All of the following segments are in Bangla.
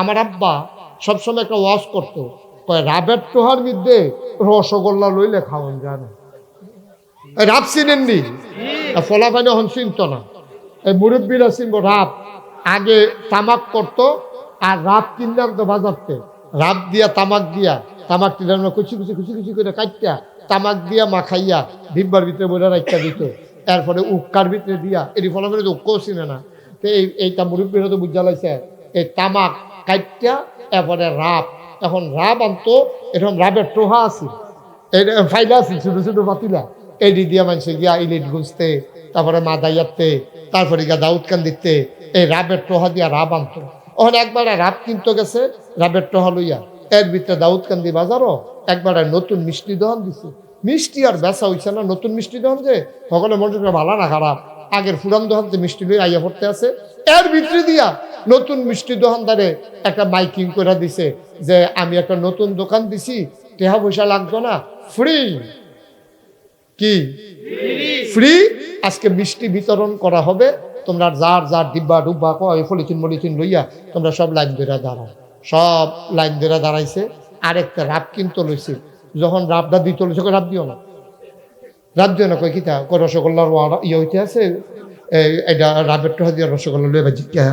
আমার আব্বা সবসময় একটা ওয়াশ করতো রাবের টোহার মধ্যে রসগোল্লা লইলে খাওয়ান যায় রাব চিনেননি? ফলাফানি হন চিনত না। এই মুরব্বীরা চিনব, রাব, আগে তামাক করতো আর রাব কিনলাম তো বাজারতে। রাব দিয়া তামাক দিয়া, তামাক দিলাম কুচি কুচি কুচি কুচি করে কাটটা তামাক দিয়া মাখাইয়া ডিব্বার ভিতরে বলে রাখতে দিত। এরপরে উক্কার ভিতরে দিয়া, এটি ফলাফলে উক্কও চিনে না। তো এই, এইটা মুরব্বীরা তো বুঝা লাগছে এই তামাক কাটটা এরপরে রাব। এখন রাব আনতো, এরকম রাবের টোহা আছে। এই ফাইলা আছে, ছোট ছোট পাতিলা। এডি দিয়া মানুষে গিয়া ইলিট গুঁজতে, তারপরে মাদাইয়াতে তারপরে গিয়া দাউদ কান দিতে, এই রাবের টোহা দিয়া রাব আনতো। ওখানে একবার রাব কিনতে গেছে, রাবের টোহা লইয়া। এর ভিতরে দাউদ কান্দি বাজারও একবার নতুন মিষ্টি দহন দিছে। মিষ্টি আর বেচা হইছে না, নতুন মিষ্টি দহন যে সকলে মনে ভালো না খারাপ। আগের ফুরান দোকানতে মিষ্টি লই আইয়া পড়তে আছে, এর ভিতরে দিয়া নতুন মিষ্টি দোকানদারে একটা মাইকিং করে দিছে যে, আমি একটা নতুন দোকান দিছি, টেহা পয়সা লাগতো না, ফ্রি। কি? ফ্রি? আজকে মিষ্টি বিতরণ করা হবে, তোমরা যার যার ডিব্বা ডুব্বা কয় ফলিচিন মলিচিন লইয়া তোমরা সব লাইন ধরে দাঁড়াও। সব লাইন ধরে দাঁড়াইছে। আরেকটা রাব কিনতে লইছে। যখন রাবটা দিতে লইছে রাব দিও না। দিও না কই কিতা কই রসগোল্লার ইয়ে হইতে আছে এটা রাবের টহা দিয়ে রসগোল্লা লইয়া জিজ্ঞা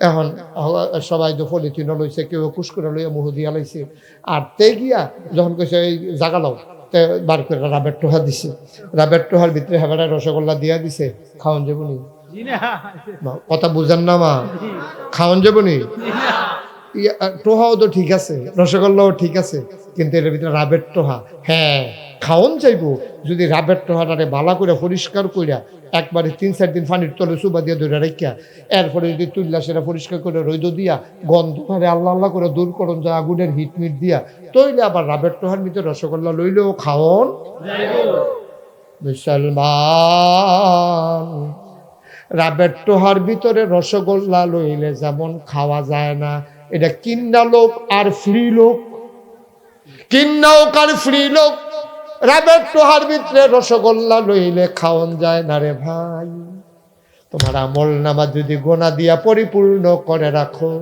এখন হ- সবাই তো ফলিচিন লইছে, কেউ কুসকুরা লইয়া মুহ দিয়া লইছে। আর তে গিয়া যখন কইছে, এই জাগালাও তে বার করে রাবের টোহা দিছে। রাবের টোহার ভিতরে হেবাটা রসগোল্লা দিয়া দিছে খাওয়ান যাব নি। কথা বুঝেন না মা খাওয়ান যাব নি? টোহাও তো ঠিক আছে, রসগোল্লাও ঠিক আছে, কিন্তু এর ভিতরে রাবের টোহা হ্যাঁ। খাওন চাইব যদি রাবের টোহাটারে বালা করে পরিষ্কার কইরা একবারে তিন, চার দিন পানির তলে সুবা দিয়ে ধরে রেখা এরপরে যদি তুললা সেটা পরিষ্কার করে রৈদ দিয়া গন্ধ ধরে আল্লাহ আল্লাহ করে দূর করুন যায় আগুনের হিট মিট দিয়া তৈলে আবার রাবের টোহার ভিতরে রসগোল্লা লইলেও খাওন। মুসলমান রাবের টোহার ভিতরে রসগোল্লা লইলে যেমন খাওয়া যায় না, এটা কিন্না লোক আর ফ্রি লোক। কিন্নাওক আর ফ্রি লোক। রাবের টোহার ভিতরে রসগোল্লা লইলে খাওয়ান যায় না রে ভাই। তোমার আমল নামা যদি গোনা দিয়া পরিপূর্ণ করে রাখো,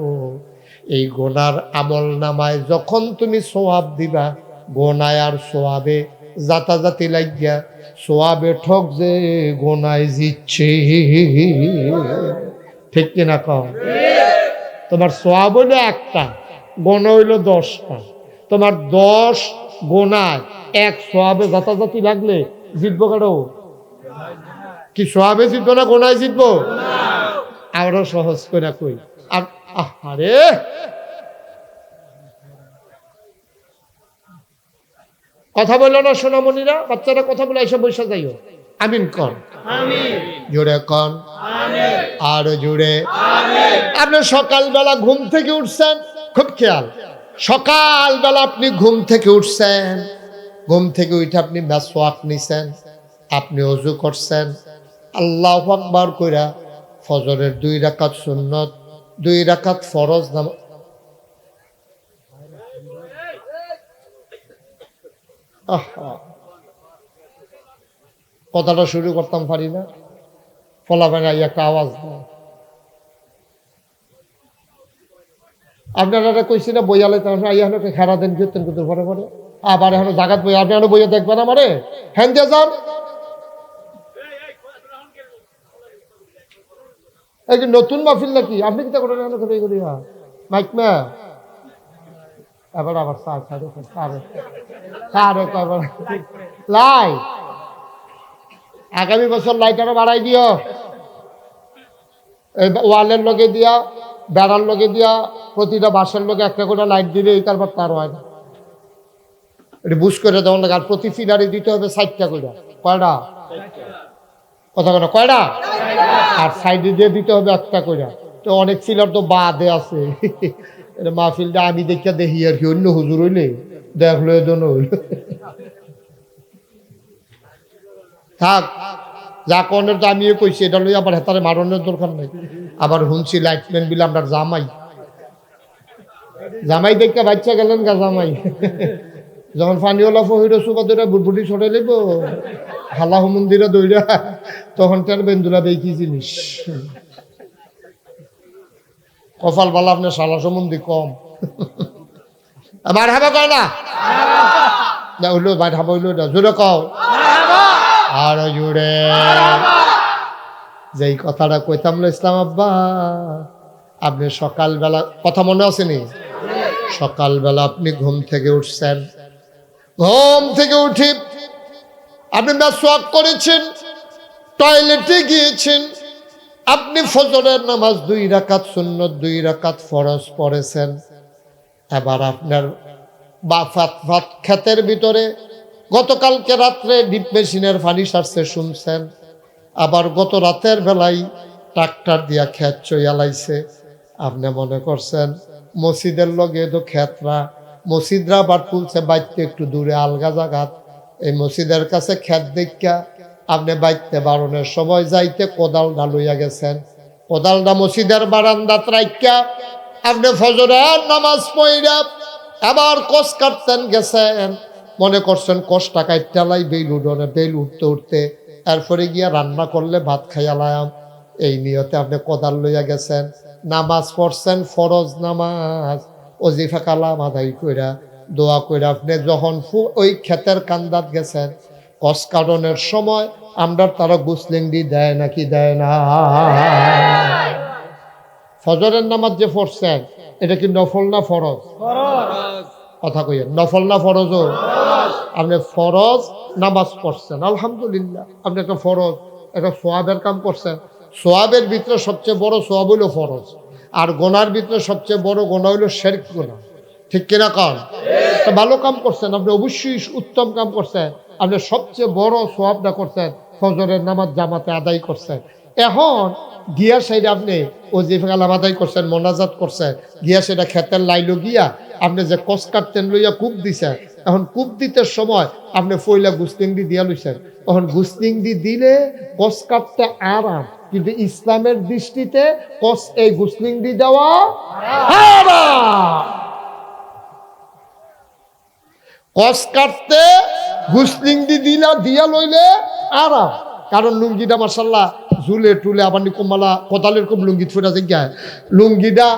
এই গোনার আমল নামায় যখন তুমি সোয়াব দিবা, গোনায় আর সোয়াবে জাতাজাতি লাগিয়া, সোয়াবে ঠক যে গোনায় জিচ্ছে ঠিক কিনা কও? তোমার সোয়াব হইল একটা, গোনা হইল দশটা। তোমার দশ গোনায় এক সোয়াবে জাতাজাতি লাগলে জিতবো কারও কি সোয়াবে জিতবো না গোনায় জিতবো? আরও সহজ করে কই। আর আরে কথা বলল না সোনামণিরা? বাচ্চারা কথা বলে এসে বসে যাইও। আমিন কন। জোরে কন। আরও জোরে আপনি সকালবেলা ঘুম থেকে উঠছেন? খুব খেয়াল। সকালবেলা আপনি ঘুম থেকে উঠছেন? ঘুম থেকে উঠে আপনি মেসওয়াক নিছেন, আপনি অজু করছেন, আল্লাহ আকবার কইরা ফজরের দুই রাকাত সুন্নত, দুই রাকাত ফরজ নাম। কথাটা শুরু করতাম পারি না। ফলাফেনা একটা আওয়াজ দেয় আপনারা কইছি না বইয়ালে তখন আইয়া খেরা দেন কীর্তন করতে, পরে পরে। আবার এখন জাগাত বই আপনি এখন বইয়া দেখবেন আমারে হ্যান দিয়ে যান এই নতুন মাহফিল নাকি আপনি করেন এখন করে করি মাইক মা এবার আবার স্যার স্যার স্যার স্যার এবার লাই আগামী বছর লাইট আরও বাড়াই দিও ওয়ালের লগে দিয়া বেড়ার লগে দিয়া প্রতিটা বাসের লগে একটা করে লাইট দিলে এই তারপর তার হয় না এটা বুঝ করে দেওয়ার লাগে আর প্রতি ফিলারে দিতে হবে ষাটটা করে। কয়টা? কথা কেন কয়টা? আর সাইডে দিয়ে দিতে হবে একটা করে। তো অনেক ফিলার তো বাদে আছে। এটা মাহফিলটা আমি দেখে দেখি আর কি, অন্য হুজুর হইলে দেখল এজন হইল। থাক, যা কনের তো আমিও কইছি, এটা লই আবার হেতারে মারণের দরকার নাই। আবার শুনছি লাইটম্যান বিলে, আমরা জামাই। জামাই দেখতে বাচ্চা গেলেন গা জামাই। যখন পানিওয়ালা ফহির সুবা দৌড়া বুটবুটি ছড়ে লইব হালাহ মন্দিরে দৌড়া তখন তার বেন্দুলা বেকি জিনিস কপাল বালা আপনার সালা সম্বন্ধে কম। মার হাবা কয় না? না হইল মার হাবা হইল না জোরে কও। আর জোরে যেই কথাটা কইতাম না ইসলাম আব্বা, আপনি সকালবেলা, কথা মনে আসেনি সকালবেলা আপনি ঘুম থেকে উঠছেন ঘুম থেকে উঠি আপনি মেসওয়াক করেছেন টয়লেটে গিয়েছেন, আপনি ফজরের নামাজ দুই রাকাত সুন্নত, দুই রাকাত ফরজ পড়েছেন। এবার আপনার বা ফাত ক্ষেতের ভিতরে গতকালকে রাত্রে ডিপ মেশিনের পানি সারছে শুনছেন, আবার গত রাতের বেলায় ট্রাক্টর দিয়া ক্ষেত চইয়ালাইছে আপনি মনে করছেন, মসজিদের লগে তো ক্ষেতরা মসজিদরা আবার তুলছে, বাইতে একটু দূরে, আলগা জাগাত এই মসজিদের কাছে ক্ষেত দেখা আপনি বাইতে বারণের সময় যাইতে কোদালটা লইয়া গেছেন। কোদালটা মসজিদের বারান্দাত রাইকা আপনি ফজরের নামাজ পড়া আবার কষ কাটতেন গেছেন। মনে করছেন কষ টাকায় টেলাই বেল উঠোনে, বেল উঠতে উঠতে এরপরে গিয়া রান্না করলে ভাত খাইয়া খাইয়ালাম এই নিয়তে আপনি কোদাল লইয়া গেছেন। নামাজ পড়ছেন ফরজ নামাজ। অজিফা কালাম আদায় কইরা, দোয়া কইরা আপনি যখন ওই ক্ষেতের কান্দাত গেছেন, কস কারণের সময় আমরা তারা গুসলিংডি দেয় নাকি দেয় না। ফজরের নামাজ যে পড়ছেন, এটা কি নফল না ফরজ? কথা কইয়েন, নফল না ফরজও? আপনি ফরজ নামাজ পড়ছেন, আলহামদুলিল্লাহ। আপনি একটা ফরজ, একটা সোয়াবের কাম করছেন, সোয়াবের ভিতরে সবচেয়ে বড় সোয়াব হইল ফরজ। আর গোনার ভিতরে সবচেয়ে বড় গোনা হইল শেরক গোনা। ঠিক কিনা কান? ভালো কাম করছেন, আপনি অবশ্যই উত্তম কাম করছেন। আপনি সবচেয়ে বড় সোয়াবটা করছেন, ফজরের নামাজ জামাতে আদায় করছেন। এখন গিয়া সাইডে আপনি ওজিফা আদায় করছেন, মোনাজাত করছেন। গিয়া সেটা খেতের লাইলো গিয়া আপনি যে কস কাটতেন লইয়া কূপ দিছেন। এখন কূপ দিতে সময় আপনি ফইলা গুস্তিংদি দিয়া লইছেন। তখন গুস্তিংদি দিলে কস কাটতে আরাম। কিন্তু ইসলামের দৃষ্টিতে কস এই গুসলিংদি দেওয়া কস কাটতে গুসলিংদি দিলা, দিয়া লইলে আরাম কারণ লুঙ্গিটা মার্শাল্লাহ ঝুলে টুলে আবার কমালা কোদালের কম লুঙ্গি ফুটা যায় লুঙ্গিটা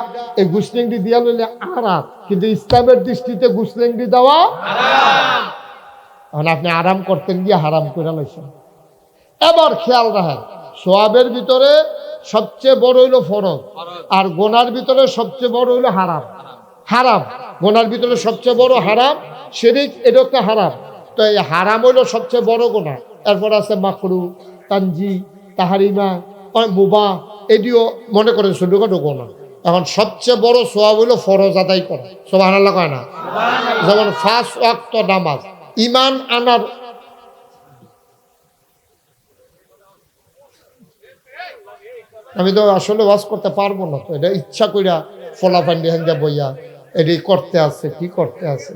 এই গুসলিংদি দিয়া লইলে আরাম কিন্তু ইসলামের দৃষ্টিতে গুসলিংদি দেওয়া এখন আপনি আরাম করতেন গিয়ে হারাম করে লাইছেন। এবার খেয়াল রাখেন সোয়াবের ভিতরে সবচেয়ে বড় হইল ফরজ আর গোনার ভিতরে সবচেয়ে বড় হইল হারাম। হারাম। গোনার ভিতরে সবচেয়ে বড় হারাম শিরিক এটা একটা হারাম। তো এই হারাম হইল সবচেয়ে বড় গোনা। এরপর আছে মাকরু তানজি তাহারিমা মুবা এটিও মনে করেন ছোটখাটো গোনা। এখন সবচেয়ে বড় সোয়াব হইল ফরজ আদায় করা। সোবাহ কয় না? যেমন ফার্স্ট ওয়াক্ত নামাজ ইমান আনার আমি তো আসলে ওয়াজ করতে পারব না তো এটা ইচ্ছা কইরা ফলাফান্ডি হ্যাঙ্গা বইয়া এটি করতে আছে কি করতে আছে?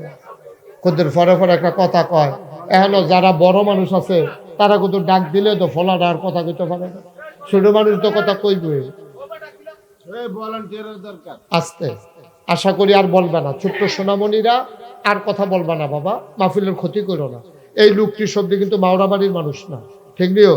খুদের পরে পরে একটা কথা কয় এখনও যারা বড় মানুষ আছে তারা কিন্তু ডাক দিলে তো ফলাটা আর কথা কইতে পারে না। ছোট মানুষ তো কথা কইবে। আস্তে আশা করি আর বলবে না। ছোট্ট সোনামণিরা আর কথা বলবে না বাবা মাহফিলের ক্ষতি করো না। এই লোকটি শব্দ কিন্তু মাওরা বাড়ির মানুষ না ঠিক নিও?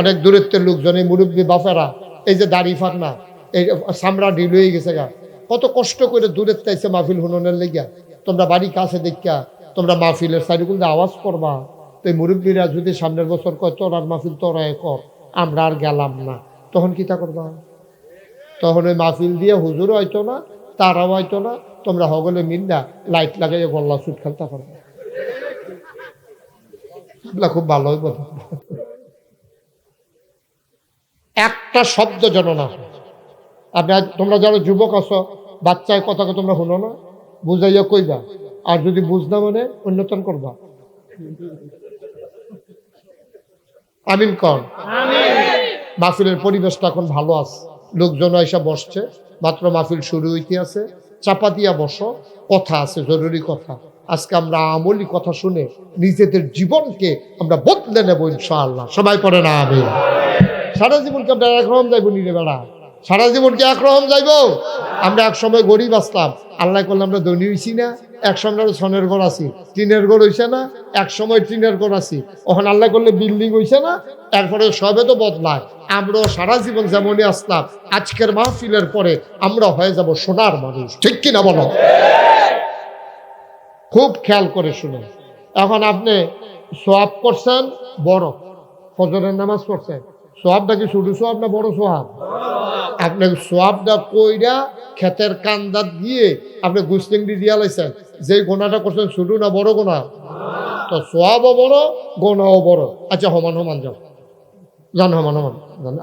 অনেক দূরত্বের লোকজন এই মুরব্বী বাফেরা এই যে দাড়ি ফাঁক না এই সামরা ঢিল হয়ে গেছে গা। কত কষ্ট করে দূরের তাইছে মাহফিল হুননের লেগিয়া। তোমরা বাড়ি কাছে দেখা তোমরা মাহফিলের সাইডগুলো আওয়াজ করবা। তো মুরব্বীরা যদি সামনের বছর কয়, তোর আর মাহফিল তোরা কর, আমরা আর গেলাম না। তখন কি তা করবা? তখন ওই মাহফিল দিয়ে হুজুর হয়তো না, তারাও হয়তো না, তোমরা হগলে মিন্দা লাইট লাগাইয়ে গল্লা সুট খেলতে পারবে খুব ভালো কথা একটা শব্দ যেন না। আপনি তোমরা যারা যুবক আছো বাচ্চায় কথাকে তোমরা শুনো না বুঝাইয়া কইবা। আর যদি বুঝনা মানে উন্নতন করবা। আমিন কন। মাহফিলের পরিবেশটা এখন ভালো আছে। লোকজন এসে বসছে। মাত্র মাহফিল শুরু হইতে আছে। চাপা দিয়া বসো। কথা আছে জরুরি কথা। আজকে আমরা আমলি কথা শুনে নিজেদের জীবনকে আমরা বদলে নেব ইনশাআল্লাহ। সবাই পড়ে না আমি সারা জীবনকে আমরা একরকম যাইব নিরে বেড়া? সারা জীবন কি একরকম যাইব? আমরা এক সময় গরিব আসলাম। আল্লাহ করলে আমরা ধনী হইছি না, এক সময় আমরা সনের ঘর আছি। টিনের ঘর হইছে না, এক সময় টিনের ঘর আছি। ওখানে আল্লাহ করলে বিল্ডিং হইছে না, এরপরে সবে তো বদলায়। আমরা সারা জীবন যেমনই আসলাম, আজকের মাহফিলের পরে আমরা হয়ে যাব সোনার মানুষ। ঠিক কিনা বলো? খুব খেয়াল করে শুনে। এখন আপনি সোয়াব করছেন বড়। ফজরের নামাজ পড়ছেন। সোয়াবটা কি শুধু সোয়াব না বড় সোয়াব? আপনি সোয়াবটা কইরা খেতের কান্দাত দিয়ে আপনি গুস্তিংডি দিয়া লাইছেন। যে গোনাটা করছেন শুধু না বড় গোনা? তো সোয়াবও বড়, গোনাও বড়। আচ্ছা সমান সমান যাও। জান সমান সমান।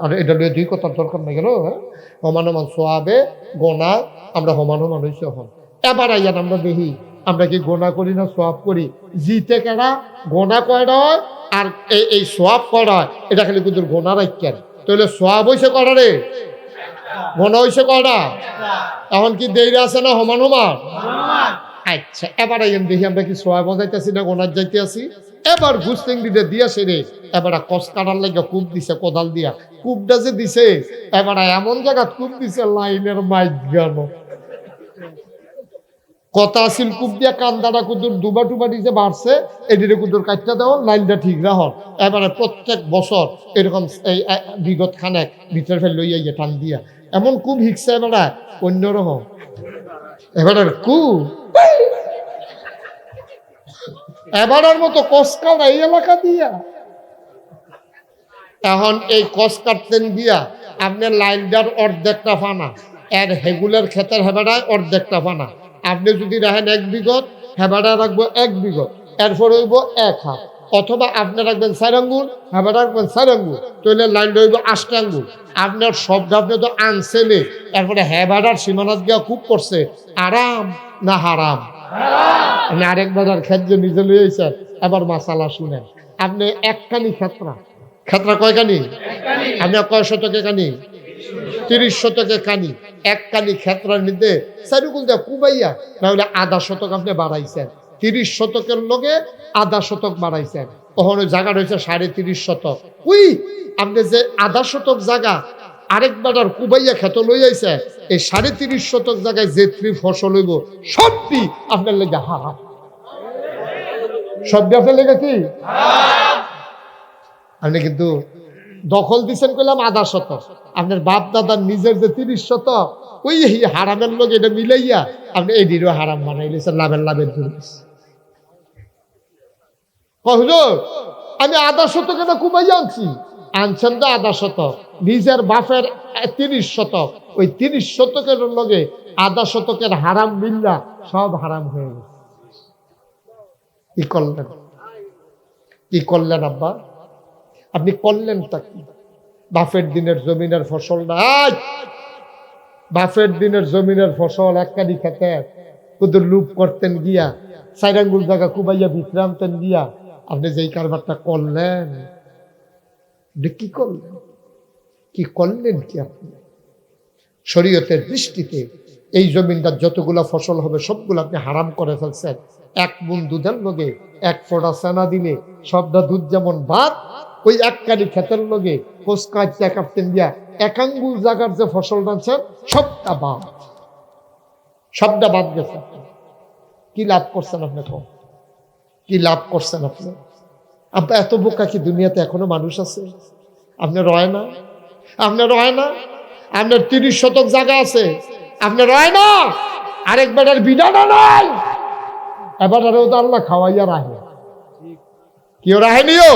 আর এটা লিয়ে দুই কথার দরকার নাই গেল হ্যাঁ? সমান সমান সোয়াবে, গোনা, আমরা সমান সমান হয়েছে হন এবার আইয়ান আমরা দেখি। আমরা কি গোনা করি না, সোয়াব করি? জিতে কেনা গোনা কয়টা হয়? আর এই এই করা হয়? এটা খালি কিন্তু গোনা রাখেন তাহলে সোয়াব হয়েছে করা রে? গোনা হয়েছে কয়টা এখন কি দেরি আছে না সমান সমান আচ্ছা এবার আইন দেখি আমরা কি সোয়াব যাইতেছি না গোনার যাইতে আছি এবার দিতে দিয়াছে রে। এবার কস কাটার লাগে কূপ দিছে, কোদাল দিয়া। কূপটা যে দিছে, এবার এমন জায়গা কূপ দিছে, লাইনের মাইক গান কথা আছিল, কূপ দিয়া কান্দাটা কুদুর দুবা টুবা দিছে বাড়ছে এদিকে কুদুর কাটটা দেওয়া লাইনটা ঠিক রাখল এবারে প্রত্যেক বছর এরকম এই বিগত খানেক ভিতরে ফেল লইয়া ইয়ে টান দিয়া। এমন কূপ হিকছে এবারে, অন্যরকম। এবারে কূপ। এবারের মতো কস কাটা এই এলাকা দিয়া। এখন এই কস কাটতেন দিয়া আপনার লাইনটার অর্ধেকটা ফানা এর হেগুলের ক্ষেতের হেবাড়ায় অর্ধেকটা ফানা। আপনি যদি রাখেন এক বিঘত হেবাড়া রাখব এক বিঘত এরপর হইব এক হাত। অথবা আপনি রাখবেন চার আঙ্গুল হেবাড়া রাখবেন চার আঙ্গুল তাহলে লাইন রইব আষ্ট আঙ্গুল। আপনার শব্দ আপনি তো আনছেনে এরপরে হেবাড়ার সীমানাত গিয়া খুব করছে আরাম না হারাম? আপনি আরেক বাজার ক্ষেত্র নিজে লইয়েছেন এবার মাসালা শুনেন। আপনি একখানি ক্ষেত্রা ক্ষেত্রা কয়খানি? আপনি কয় শতকে কানি তিরিশ শতকে কানি এক কানি ক্ষেত্রার মধ্যে চারিকুল দিয়ে কুবাইয়া নাহলে আধা শতক আপনি বাড়াইছেন। তিরিশ শতকের লগে আধা শতক বাড়াইছেন। তখন ওই জায়গা রয়েছে সাড়ে তিরিশ শতক। উই আপনি যে আধা শতক জায়গা আরেক বাজার কুবাইয়া খেত লই আইছে এই সাড়ে তিরিশ শতক জায়গায় যে ত্রি ফসল হইব সবটি আপনার লেগে হারাম। সবটি আপনার লেগে কি? আপনি কিন্তু দখল দিচ্ছেন কইলাম আধা শতক আপনার বাপ দাদার নিজের যে তিরিশ শতক ওই হারামের লোক এটা মিলাইয়া আপনি দিনও হারাম বানাইলেছেন লাভের লাভের জন্য। হুজুর, আমি আধা শতক এটা কুমাইয়া আনছি? আনছেন তো আধা শতক নিজের বাপের তিরিশ শতক ওই তিরিশ শতকের লগে আধা শতকের হারাম মিল্লা সব হারাম হয়ে গেছে। কি করলেন? কি করলেন আব্বা? আপনি করলেন তা কি? বাফের দিনের জমিনের ফসল নাই বাফের দিনের জমিনের ফসল এককানি খেতে। কুদুর লুপ করতেন গিয়া সাইরাঙ্গুল জায়গা কুবাইয়া বিশ্রামতেন গিয়া। আপনি যেই কারবারটা করলেন কি করলেন? কি করলেন কি আপনি? শরীয়তের দৃষ্টিতে এই জমিনটার যতগুলা ফসল হবে, সবগুলো আপনি হারাম করে ফেলছেন। এক বুন দুধের লগে, এক ফোঁটা সেনা দিলে, সবটা দুধ যেমন বাদ ওই এক কানি ক্ষেতের লগে কোসকাজ ক্যাপ্টেন দিয়া একাঙ্গুল জায়গার যে ফসল আনছেন সবটা বাদ সবটা বাদ গেছে। কি লাভ করছেন আপনি কম কি লাভ করছেন আপনি? আপনার এত বোকা কি দুনিয়াতে এখনও মানুষ আছে? আপনি রয় না? আপনার রয় না? আপনার তিরিশ শতক জায়গা আছে। আপনার রয় না? আরেকবার আর বিধানা নাই। এবার আর তো আল্লাহ খাওয়াইয়া রাহে কেউ রাহেনিও